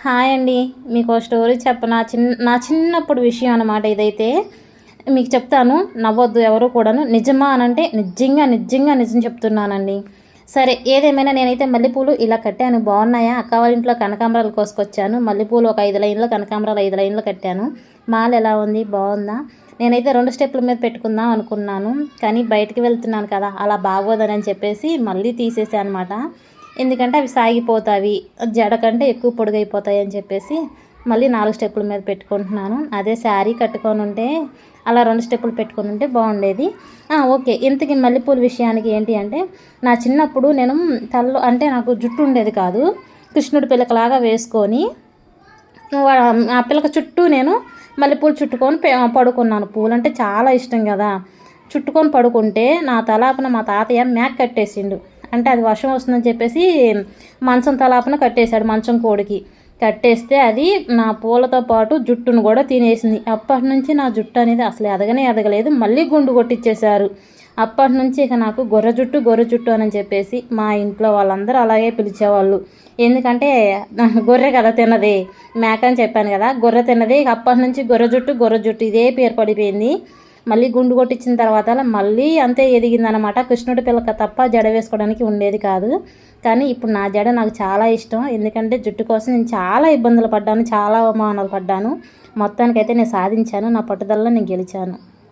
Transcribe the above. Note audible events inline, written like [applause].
Hi అండి. మీకు story చెప్ప నా చిన్న నా చిన్నప్పుడు విషయం అనమాట ఇదైతే. మీకు చెప్తాను నవ్వొద్దు ఎవరు కూడాను. నిజమా అనంటే నిజంగా నిజంగా నిజం చెప్తున్నానండి. సరే ఏదేమైనా నేనైతే మల్లెపూలు ఇలా కట్టాను. బాగున్నాయా? అక్క వాళ్ళ ఇంట్లో కనకాంబరాలు కోసుకొచ్చాను. మల్లెపూలు ఒక ఐదు లైన్లు కనకాంబరాలు ఐదు లైన్లు కట్టాను. మాల ఎలా ఉంది? బాగుందా? నేనైతే రెండు స్టెప్ల మీద పెట్టుకుందాం అనుకున్నాను. కానీ బయటికి వెళ్తున్నాను కదా అలా బాగోదని చెప్పేసి మళ్ళీ తీసేసాను అనమాట ఎందుకంటే అవి సాగిపోతాయి జడ కంటే ఎక్కువ పొడుగైపోతాయి అని చెప్పేసి మళ్ళీ నాలుగు స్టెప్పుల మీద పెట్టుకుంటున్నాను. అదే శారీ కట్టుకొని ఉంటే అలా రెండు స్టెప్పులు పెట్టుకొని ఉంటే బాగుండేది. ఓకే. ఇంతకీ మల్లెపూల విషయానికి ఏంటి అంటే నా చిన్నప్పుడు నేను తలలో అంటే నాకు జుట్టు ఉండేది కాదు. కృష్ణుడి పిల్లకలాగా వేసుకొని ఆ పిల్లక చుట్టూ నేను మల్లెపూలు చుట్టుకొని పడుకున్నాను. పూలు అంటే చాలా ఇష్టం కదా. చుట్టుకొని పడుకుంటే నా తలాపన మా తాతయ్య మ్యాక్ కట్టేసిండు. అంటే అది వర్షం వస్తుందని చెప్పేసి మంచం తలాపన కట్టేశాడు మంచం కోడికి. కట్టేస్తే అది నా పూలతో పాటు జుట్టును కూడా తినేసింది. అప్పటి నుంచి నా జుట్టు అనేది అసలు ఎదగనే ఎదగలేదు మళ్ళీ గుండు కొట్టించేశారు అప్పటి నుంచి ఇక నాకు గొర్రె జుట్టు గొర్రె జుట్టు అని చెప్పేసి మా ఇంట్లో వాళ్ళందరూ అలాగే పిలిచేవాళ్ళు. ఎందుకంటే [laughs] గొర్రె కదా తిన్నది మేక అని చెప్పాను కదా గొర్రె తిన్నది ఇక అప్పటి నుంచి గొర్రె జుట్టు గొర్రె జుట్టు ఇదే పేరు పడిపోయింది. మళ్ళీ గుండు కొట్టించిన తర్వాత మళ్ళీ అంతే ఎదిగిందనమాట కృష్ణుడి పిల్లక తప్ప జడ వేసుకోవడానికి ఉండేది కాదు. కానీ ఇప్పుడు నా జడ నాకు చాలా ఇష్టం. ఎందుకంటే జుట్టు కోసం నేను చాలా ఇబ్బందులు పడ్డాను చాలా అవమానాలు పడ్డాను. మొత్తానికైతే నేను సాధించాను. నా పట్టుదలలో నేను గెలిచాను.